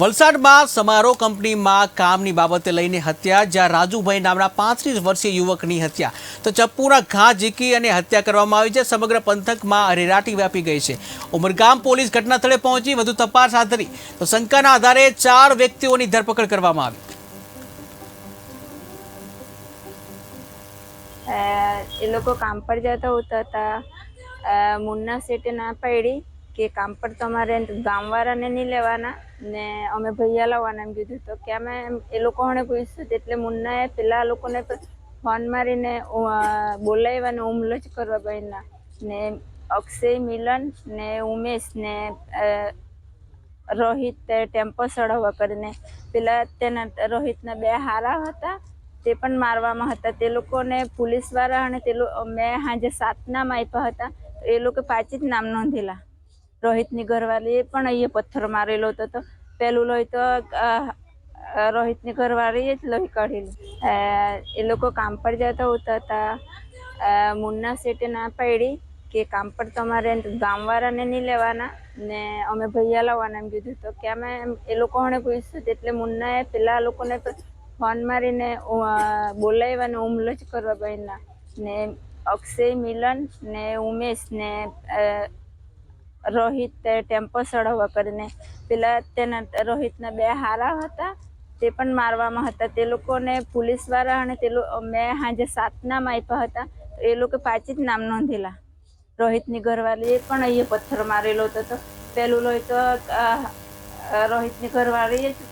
વલસાડમાં સમારોહ કંપનીમાં કામની બાબતે લઈને હત્યા, જ્યાં રાજુભાઈ નામના પાંત્રીસ વર્ષીય યુવકની હત્યા. તો ચપ્પુના ઘા ઝીકી અને હત્યા કરવામાં આવી છે. સમગ્ર પંથકમાં અરેરાટી વ્યાપી ગઈ છે. ઉમરગામ પોલીસ ઘટનાસ્થળે પહોંચી વધુ તપાસ હાથ ધરી. તો શંકાના આધારે ચાર વ્યક્તિઓની ધરપકડ કરવામાં આવી. એ લોકો કામ પર જતા હોતા હતા. મુન્ના શેઠે ના પાડી. કે કામ પર તમારે ગામવાળાને નહીં લેવાના, ને અમે ભૈયા લાવવાના એમ કીધું. તો કે અમે એ લોકો હણે પૂછ્યું એટલે મુન્નાએ પેલા લોકોને ફોન મારીને બોલાવ્યા ને હુમલો જ કરવા બહેનના. ને અક્ષય, મિલન ને ઉમેશ ને રોહિત ટેમ્પો ચડાવવા કરીને. પેલા તેના રોહિતના બે હારા હતા, તે પણ મારવામાં હતા. તે લોકોને પોલીસવાળા અને તે મેં સાંજે સાતના આપ્યા હતા. એ લોકો પાછી જ નામ નોંધેલા. રોહિતની ઘરવાળી પણ અહીંયા પથ્થર મારેલો હતો તો પેલું લોહી તો રોહિતની ઘરવાળીએ જ લોહી કાઢેલું. એ લોકો કામ પર જતા હોતા હતા. મુન્ના શેઠે ના પાડી કે કામ પર તમારે ગામવાળાને નહીં લેવાના ને અમે ભૈયા લાવવાના એમ કીધું તો કે અમે એ લોકો હણે પૂછ્યું એટલે મુન્નાએ પેલા લોકોને ફોન મારીને બોલાવ્યા ને હુમલો જ કરવા બહેનના ને અક્ષય મિલન ને ઉમેશ ને રોહિત ટેમ્પો ચડાવવા કરીને. પેલા તેના રોહિતના બે હારા હતા, તે પણ મારવામાં હતા. તે લોકોને પોલીસવાળા અને તે મેં સાંજે સાતના આપ્યા હતા એ લોકો પાછી જ નામ નોંધેલા. રોહિતની ઘરવાળી એ પણ અહીંયા પથ્થર મારેલો હતો તો પેલું લોહી તો રોહિતની ઘરવાળીએ જ